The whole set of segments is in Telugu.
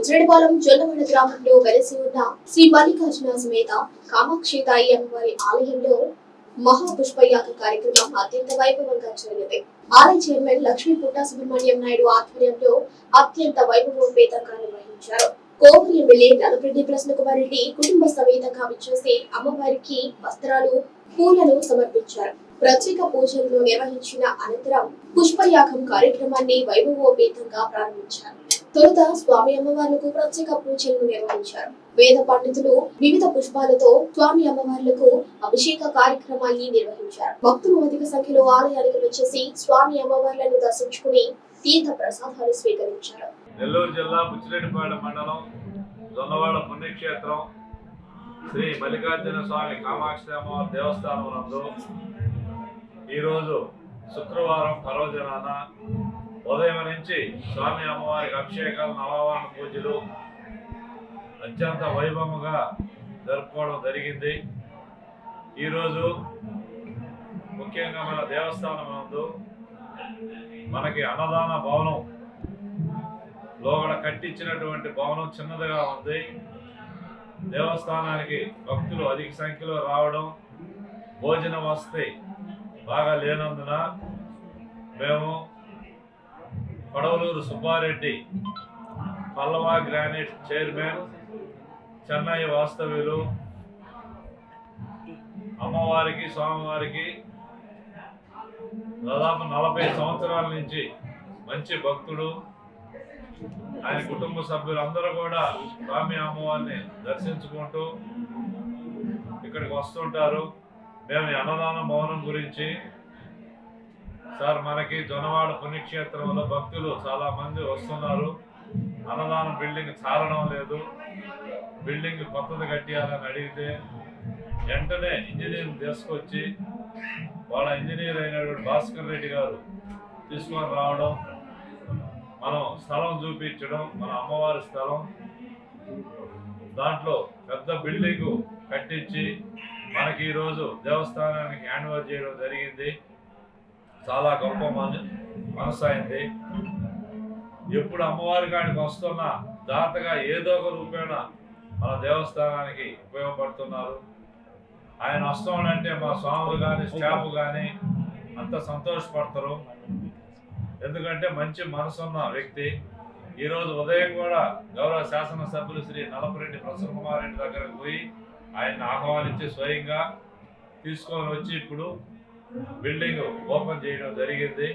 ఉజ్రడిపాలెం జొన్నవాడ గ్రామంలో వెలసి ఉన్న శ్రీ మల్లికార్జున సమేత కామాక్షి తాయి అమ్మవారి ఆలయంలో మహాపుష్పయాగ కార్యక్రమం అత్యంత వైభవంగా జరిగింది. ఆలయ చైర్మన్ లక్ష్మీ పుట్ట సుబ్రహ్మణ్యం నాయుడు ఆధ్వర్యంలో అత్యంత వైభవోపేతంగా నిర్వహించారు. కోవలి ఎమ్మెల్యే నలపరెడ్డి ప్రశ్నకుమార్ రెడ్డి కుటుంబ సమేతంగా విచ్చేసి అమ్మవారికి వస్త్రాలు పూలను సమర్పించారు. ప్రత్యేక పూజలను నిర్వహించిన అనంతరం పుష్పయాగం కార్యక్రమాన్ని వైభవోపేతంగా ప్రారంభించారు. తొలుత స్వామి అమ్మవార్లకు ప్రత్యేక పూజలు నిర్వహించారు. వేద పండితులు వివిధ పుష్పాలతో స్వామి అమ్మవార్లకు అభిషేక కార్యక్రమాన్ని నిర్వహించారు. భక్తులు అధిక సంఖ్యలో ఆలయానికి వచ్చేసి స్వామి అమ్మవార్లను దర్శించుకుని తీర్థ ప్రసాదాలు స్వీకరించారు. నెల్లూరు జిల్లా బుచ్చిరెడ్డిపాలెం మండలం జొన్నవాడ పుణ్యక్షేత్రం శ్రీ మల్లికార్జున స్వామి కామాక్షి అమ్మవారి దేవస్థానం నందు ఈరోజు శుక్రవారం పర్వదినాన ఉదయం నుంచి స్వామి అమ్మవారికి అభిషేకాలు నవావరణ పూజలు అత్యంత వైభవంగా జరుపుకోవడం జరిగింది. ఈరోజు ముఖ్యంగా మన దేవస్థానం నందు మనకి అన్నదాన భవనం లోపల కట్టించినటువంటి భవనం చిన్నదిగా ఉంది. దేవస్థానానికి భక్తులు అధిక సంఖ్యలో రావడం భోజన వసతి బాగా లేనందున మేము పడవలూరు సుబ్బారెడ్డి పల్లవా గ్రానైట్ చైర్మన్ చెన్నై వాస్తవ్యులు అమ్మవారికి స్వామివారికి దాదాపు నలభై సంవత్సరాల నుంచి మంచి భక్తుడు. ఆయన కుటుంబ సభ్యులందరూ కూడా స్వామి అమ్మవారిని దర్శించుకుంటూ ఇక్కడికి వస్తుంటారు. మేము అన్నదాన భవనం గురించి సార్ మనకి జొన్నవాడ పుణ్యక్షేత్రంలో భక్తులు చాలా మంది వస్తున్నారు. అన్నదానం బిల్డింగ్ చాలడం లేదు. బిల్డింగ్ కొత్తది కట్టియాలని అడిగితే వెంటనే ఇంజనీరింగ్ తీసుకొచ్చి వాళ్ళ ఇంజనీర్ అయినటువంటి భాస్కర్ రెడ్డి గారు తీసుకొని రావడం మనం స్థలం చూపించడం మన అమ్మవారి స్థలం దాంట్లో పెద్ద బిల్డింగ్ కట్టించి మనకి ఈరోజు దేవస్థానానికి హ్యాండ్ ఓవర్ చేయడం జరిగింది. చాలా గొప్ప మన మనసు అయింది ఎప్పుడు అమ్మవారి కాడికి వస్తున్న దాతగా ఏదో ఒక రూపేణ మన దేవస్థానానికి ఉపయోగపడుతున్నారు. ఆయన వస్తామంటే మా స్వాములు కానీ స్టాఫ్ కానీ అంత సంతోషపడతారు. ఎందుకంటే మంచి మనసున్న వ్యక్తి. ఈరోజు ఉదయం కూడా గౌరవ శాసనసభ్యులు శ్రీ నలపరెడ్డి ప్రసన్న కుమార్ రెడ్డి దగ్గరకు పోయి ఆయన్ని ఆహ్వానించి స్వయంగా తీసుకొని వచ్చి ఇప్పుడు బిల్డింగ్ ఓపెన్ చేయడం జరిగింది.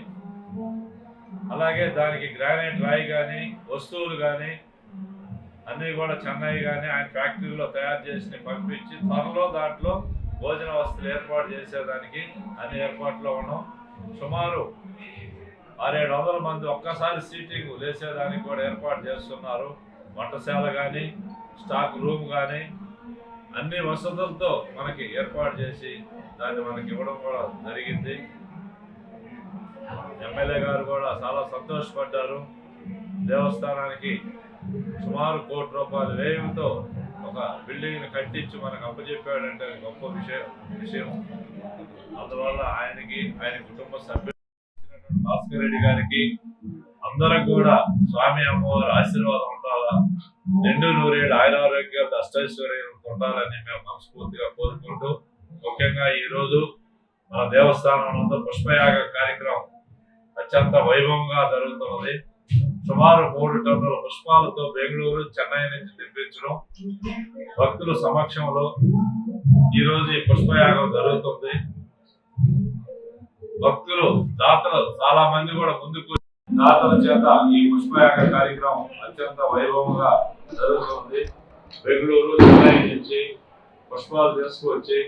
అలాగే దానికి గ్రానైట్ రాయి కానీ వస్తువులు కానీ అన్నీ కూడా చెన్నై కానీ ఆయన ఫ్యాక్టరీలో తయారు చేసి పంపించి త్వరలో దాంట్లో భోజన వస్తువులు ఏర్పాటు చేసేదానికి అన్ని ఏర్పాట్లో ఉన్నాం. సుమారు ఆరేడు వందల మంది ఒక్కసారి సీటింగ్ లేసేదానికి కూడా ఏర్పాటు చేస్తున్నారు. వంటశాల కానీ స్టాక్ రూమ్ కానీ అన్ని వసతులతో మనకి ఏర్పాటు చేసి దాన్ని మనకి ఇవ్వడం కూడా జరిగింది. ఎమ్మెల్యే గారు కూడా చాలా సంతోషపడ్డారు. దేవస్థానానికి సుమారు కోటి రూపాయల వ్యయంతో ఒక బిల్డింగ్ని కట్టించి మనకు అప్పచెప్పాడంటే గొప్ప విషయం విషయం. అందువల్ల ఆయనకి ఆయన కుటుంబ సభ్యులు భాస్కర్ రెడ్డి గారికి అందరం కూడా స్వామి అమ్మవారి ఆశీర్వాదం పొందాలా రెండు నూరేళ్ళు ఆయన ఆరోగ్యాలు అష్టైశ్వర్యాలు పొందాలని మేము మనస్ఫూర్తిగా కోరుకుంటూ ముఖ్యంగా ఈ రోజు మన దేవస్థానంలో పుష్పయాగ కార్యక్రమం అత్యంత వైభవంగా జరుగుతున్నది. సుమారు మూడు టన్నుల పుష్పాలతో బెంగళూరు చెన్నై నుంచి తెప్పించడం భక్తుల సమక్షంలో ఈ ఈ పుష్పయాగం జరుగుతుంది. భక్తులు దాతలు చాలా మంది కూడా ముందుకు దాతల చేత ఈ పుష్పయాగ కార్యక్రమం అత్యంత వైభవంగా జరుగుతుంది. బెంగళూరు చెన్నై నుంచి పుష్పాలు తీసుకువచ్చి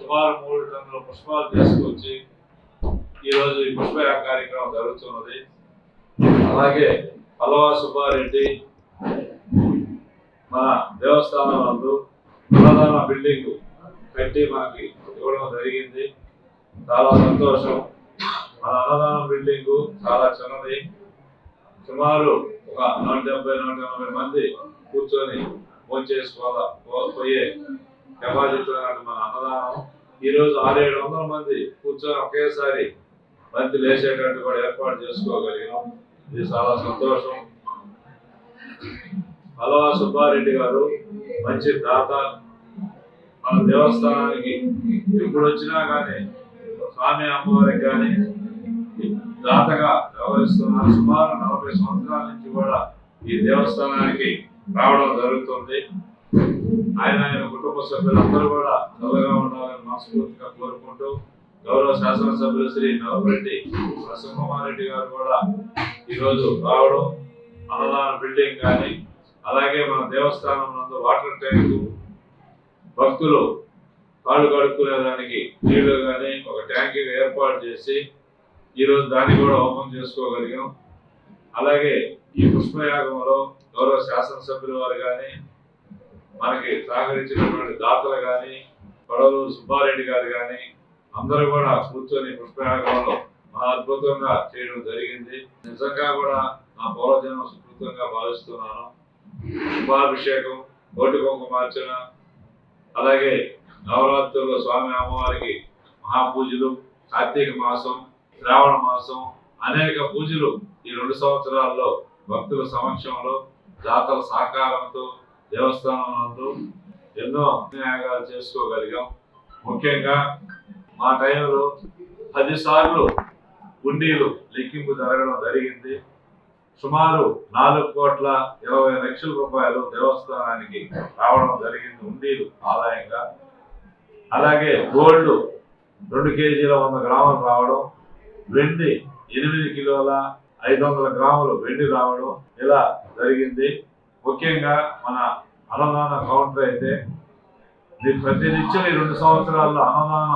సుమారు మూడు టన్నుల పుష్పాలు తీసుకువచ్చి ఈరోజు ఈ పుష్పయాగ కార్యక్రమం జరుగుతున్నది. అలాగే పల్లవా సుబ్బారెడ్డి మన దేవస్థానం నందు ప్రధాన బిల్డింగ్ పెట్టి మనకి ఇవ్వడం జరిగింది. చాలా సంతోషం. మన అన్నదానం బిల్డింగ్ చాలా చిన్నది. సుమారు ఒక నూట డెబ్బై నూట ఎనభై మంది కూర్చొని భోంచేసుకోవాలా పోయే కెపాసిటీ మన అన్నదానం. ఈరోజు ఆరు ఏడు వందల మంది కూర్చొని ఒకేసారి బంతి లేచేటట్టు కూడా ఏర్పాటు చేసుకోగలిగాం. ఇది చాలా సంతోషం. హలవా సుబ్బారెడ్డి గారు మంచి దాత. మన దేవస్థానానికి ఎప్పుడు వచ్చినా కానీ స్వామి అమ్మవారికి కానీ దాతగా వ్యవహరిస్తున్నారు సుమారు నలభై సంవత్సరాల నుంచి కూడా ఈ దేవస్థానానికి రావడం జరుగుతుంది. ఆయన ఆయన కుటుంబ సభ్యులందరూ కూడా చల్లగా ఉండాలని మనస్ఫూర్తిగా కోరుకుంటూ గౌరవ శాసనసభ్యులు శ్రీ నవరెడ్డి నరసింహకుమార్ రెడ్డి గారు కూడా ఈరోజు రావడం అన్నదాన బిల్డింగ్ కానీ అలాగే మన దేవస్థానం నందు వాటర్ ట్యాంకు భక్తులు కాళ్ళు కడుక్కునేదానికి నీళ్ళు కానీ ఒక ట్యాంక్ ఏర్పాటు చేసి ఈరోజు దాన్ని కూడా ఓపెన్ చేసుకోగలిగాం. అలాగే ఈ పుష్పయాగంలో గౌరవ శాసనసభ్యుల వారు కానీ మనకి సహకరించినటువంటి దాతలు కానీ పడవలు సుబ్బారెడ్డి గారు కానీ అందరూ కూడా కూర్చొని పుష్పయాగంలో మన అద్భుతంగా చేయడం జరిగింది. నిజంగా కూడా నా పౌరజనం సుకృతంగా భావిస్తున్నాను. కుంభాభిషేకం కోటి కుంకుమార్చన అలాగే నవరాత్రుల్లో స్వామి అమ్మవారికి మహాపూజలు కార్తీక మాసం శ్రావణ మాసం అనేక పూజలు ఈ రెండు సంవత్సరాల్లో భక్తుల సమక్షంలో దాతల సహకారంతో దేవస్థానం ఎన్నో యాగాలు చేసుకోగలిగాం. ముఖ్యంగా మా టైంలో పదిసార్లు హుండీలు లెక్కింపు జరగడం జరిగింది. సుమారు నాలుగు కోట్ల ఇరవై లక్షల రూపాయలు దేవస్థానానికి రావడం జరిగింది హుండీలు ఆదాయంగా. అలాగే గోల్డ్ రెండు కేజీల వంద గ్రాములు రావడం వెండి ఎనిమిది కిలోల ఐదు వందల గ్రాములు వెండి రావడం ఇలా జరిగింది. ముఖ్యంగా మన అన్నదాన కౌంటర్ అయితే దీని ప్రతినిత్యం ఈ రెండు సంవత్సరాల్లో అన్నదాన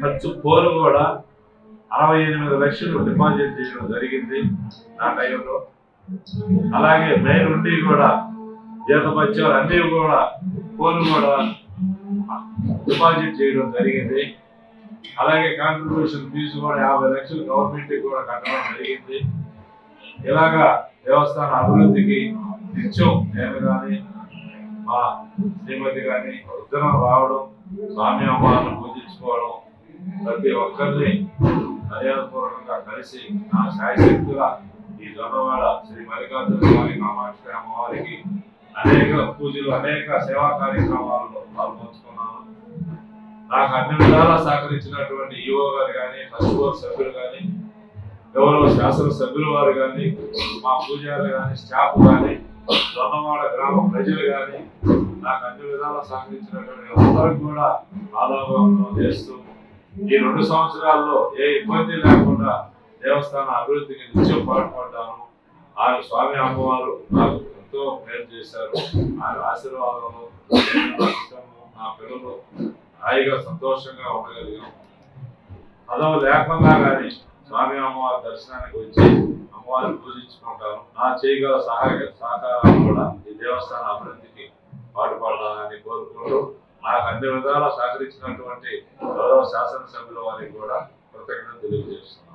ఖర్చు పోరు కూడా అరవై ఎనిమిది లక్షలు డిపాజిట్ చేయడం జరిగింది నా టైంలో. అలాగే మెయిన్ ఉండి కూడా జీతపత్యాలు అన్నీ కూడా పోలు కూడా డిపాజిట్ చేయడం జరిగింది. అలాగే కాంట్రిబ్యూషన్ ఫీజు కూడా యాభై లక్షలు గవర్నమెంట్ కూడా కట్టడం జరిగింది. ఇలాగా దేవస్థాన అభివృద్ధికి నిత్యం నేను కానీ మా శ్రీమతి కానీ ఉత్తరం రావడం స్వామి అమ్మవారిని పూజించుకోవడం ప్రతి ఒక్కరిని మర్యాదపూర్వకంగా కలిసి నా శాయశక్తుల ఈ దొండవాడ శ్రీ మల్లికార్జున స్వామి కామాక్షి అమ్మవారికి అనేక పూజలు అనేక సేవా కార్యక్రమాలలో పాల్పంచుకున్నాను నాకు అన్ని విధాలా సహకరించినటువంటి ఈఓ గారు కానీ ఫస్ట్ బోర్డు సభ్యులు కానీ గౌరవ శాసన సభ్యులు వారు కానీ మా పూజారులు కానీ స్టాఫ్ కానీ దొన్నవాడ గ్రామ ప్రజలు కానీ నాకు అన్ని విధాలా సహకరించినటువంటి అందరికి కూడా ఆదాభావం చేస్తూ ఈ రెండు సంవత్సరాల్లో ఏ ఇబ్బంది లేకుండా దేవస్థాన అభివృద్ధికి నిత్యం పాటుపడ్డాను ఆయన స్వామి అమ్మవారు నాకు ఎంతో మేలు చేశారు. ఆయన ఆశీర్వాదంలో నా పిల్లలు హాయిగా సంతోషంగా ఉండగలిగాం. పదవి లేకుండా కానీ స్వామి అమ్మవారి దర్శనానికి వచ్చి అమ్మవారిని పూజించుకుంటాను. నా చేయగల సహాయ సహకారాలు కూడా ఈ దేవస్థాన అభివృద్ధికి పాటుపడాలని కోరుకుంటూ నాకు అన్ని విధాలా సహకరించినటువంటి గౌరవ శాసనసభ్యుల వారికి కూడా కృతజ్ఞత తెలియజేస్తున్నాను.